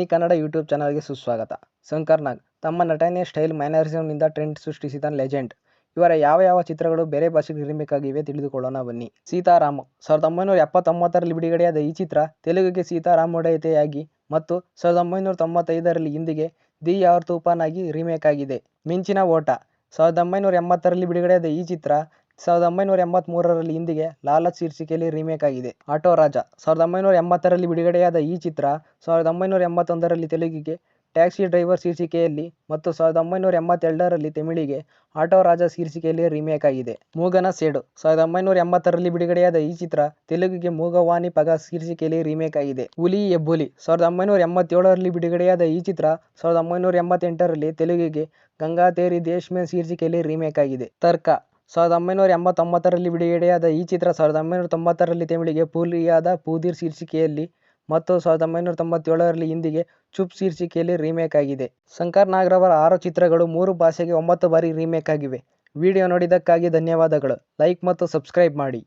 Mini Kannada YouTube ಚಾನಲ್ಗೆ ಸುಸ್ವಾಗತ. ಶಂಕರ್ ನಾಗ್, ತಮ್ಮ ನಟನೆಯ ಸ್ಟೈಲ್ ಮ್ಯಾನರಿಸಮ್ನಿಂದ ಟ್ರೆಂಡ್ ಸೃಷ್ಟಿಸಿದ ಲೆಜೆಂಡ್. ಇವರ ಯಾವ ಯಾವ ಚಿತ್ರಗಳು ಬೇರೆ ಭಾಷೆಗೆ ರೀಮೇಕ್ ಆಗಿವೆ ತಿಳಿದುಕೊಳ್ಳೋಣ ಬನ್ನಿ. ಸೀತಾರಾಮ್, ಸಾವಿರದ ಒಂಬೈನೂರ ಎಪ್ಪತ್ತೊಂಬತ್ತರಲ್ಲಿ ಬಿಡುಗಡೆಯಾದ ಈ ಚಿತ್ರ ತೆಲುಗಿಗೆ ಸೀತಾರಾಮೊಡೆಯತೆಯಾಗಿ ಮತ್ತು ಸಾವಿರದ ಒಂಬೈನೂರ ತೊಂಬತ್ತೈದರಲ್ಲಿ ಹಿಂದಿಗೆ ದಿ ಯಾರ್ ತೂಫಾನ್ ಆಗಿ ರೀಮೇಕ್ ಆಗಿದೆ. ಮಿಂಚಿನ ಓಟ, ಸಾವಿರದ ಒಂಬೈನೂರ ಎಂಬತ್ತರಲ್ಲಿ ಬಿಡುಗಡೆಯಾದ ಈ ಚಿತ್ರ ಸಾವಿರದ ಒಂಬೈನೂರ ಎಂಬತ್ತ್ಮೂರರಲ್ಲಿ ಹಿಂದಿಗೆ ಲಾಲಾ ಶೀರ್ಷಿಕೆಯಲ್ಲಿ ರೀಮೇಕ್ ಆಗಿದೆ. ಆಟೋ ರಾಜ. ಸಾವಿರದ ಒಂಬೈನೂರ ಎಂಬತ್ತರಲ್ಲಿ ಬಿಡುಗಡೆಯಾದ ಈ ಚಿತ್ರ ಸಾವಿರದ ಒಂಬೈನೂರ ಎಂಬತ್ತೊಂದರಲ್ಲಿ ತೆಲುಗಿಗೆ, ಟ್ಯಾಕ್ಸಿ ಡ್ರೈವರ್ ಶೀರ್ಷಿಕೆಯಲ್ಲಿ ಮತ್ತು ಸಾವಿರದ ಒಂಬೈನೂರ ಎಂಬತ್ತೆರಡರಲ್ಲಿ ತಮಿಳಿಗೆ ಆಟೋ ರಾಜ ಶೀರ್ಷಿಕೆಯಲ್ಲಿ ರೀಮೇಕ್ ಆಗಿದೆ. ಮೂಗನ ಸೇಡು. ಸಾವಿರದ ಒಂಬೈನೂರ ಎಂಬತ್ತರಲ್ಲಿ ಬಿಡುಗಡೆಯಾದ ಈ ಚಿತ್ರ ತೆಲುಗಿಗೆ ಮೂಗವಾನಿ ಪಗ ಶೀರ್ಷಿಕೆಯಲ್ಲಿ ರೀಮೇಕ್ ಆಗಿದೆ. ಹುಲಿ ಎಬ್ಬುಲಿ. ಸಾವಿರದ ಒಂಬೈನೂರ ಎಂಬತ್ತೇಳರಲ್ಲಿ ಬಿಡುಗಡೆಯಾದ ಈ ಚಿತ್ರ ಸಾವಿರದ ಒಂಬೈನೂರ ಎಂಬತ್ತೆಂಟರಲ್ಲಿ ತೆಲುಗಿಗೆ ಗಂಗಾ ತೇರಿ ದೇಶ್ಮೆ ಶೀರ್ಷಿಕೆಯಲ್ಲಿ ರೀಮೇಕ್ ಆಗಿದೆ. ತರ್ಕ. ಸಾವಿರದ ಒಂಬೈನೂರ ಎಂಬತ್ತೊಂಬತ್ತರಲ್ಲಿ ಬಿಡುಗಡೆಯಾದ ಈ ಚಿತ್ರ ಸಾವಿರದ ಒಂಬೈನೂರ ತೊಂಬತ್ತರಲ್ಲಿ ತಮಿಳಿಗೆ ಪೂಲಿಯಾದ ಪೂದಿರ್ ಶೀರ್ಷಿಕೆಯಲ್ಲಿ ಮತ್ತು ಸಾವಿರದ ಒಂಬೈನೂರ ತೊಂಬತ್ತೇಳರಲ್ಲಿ ಹಿಂದಿಗೆ ಚುಪ್ ಶೀರ್ಷಿಕೆಯಲ್ಲಿ ರೀಮೇಕ್ ಆಗಿದೆ. ಶಂಕರ್ ನಾಗ್ರವರ ಆರು ಚಿತ್ರಗಳು ಮೂರು ಭಾಷೆಗೆ ಒಂಬತ್ತು ಬಾರಿ ರೀಮೇಕ್ ಆಗಿವೆ. ವಿಡಿಯೋ ನೋಡಿದ್ದಕ್ಕಾಗಿ ಧನ್ಯವಾದಗಳು. ಲೈಕ್ ಮತ್ತು ಸಬ್ಸ್ಕ್ರೈಬ್ ಮಾಡಿ.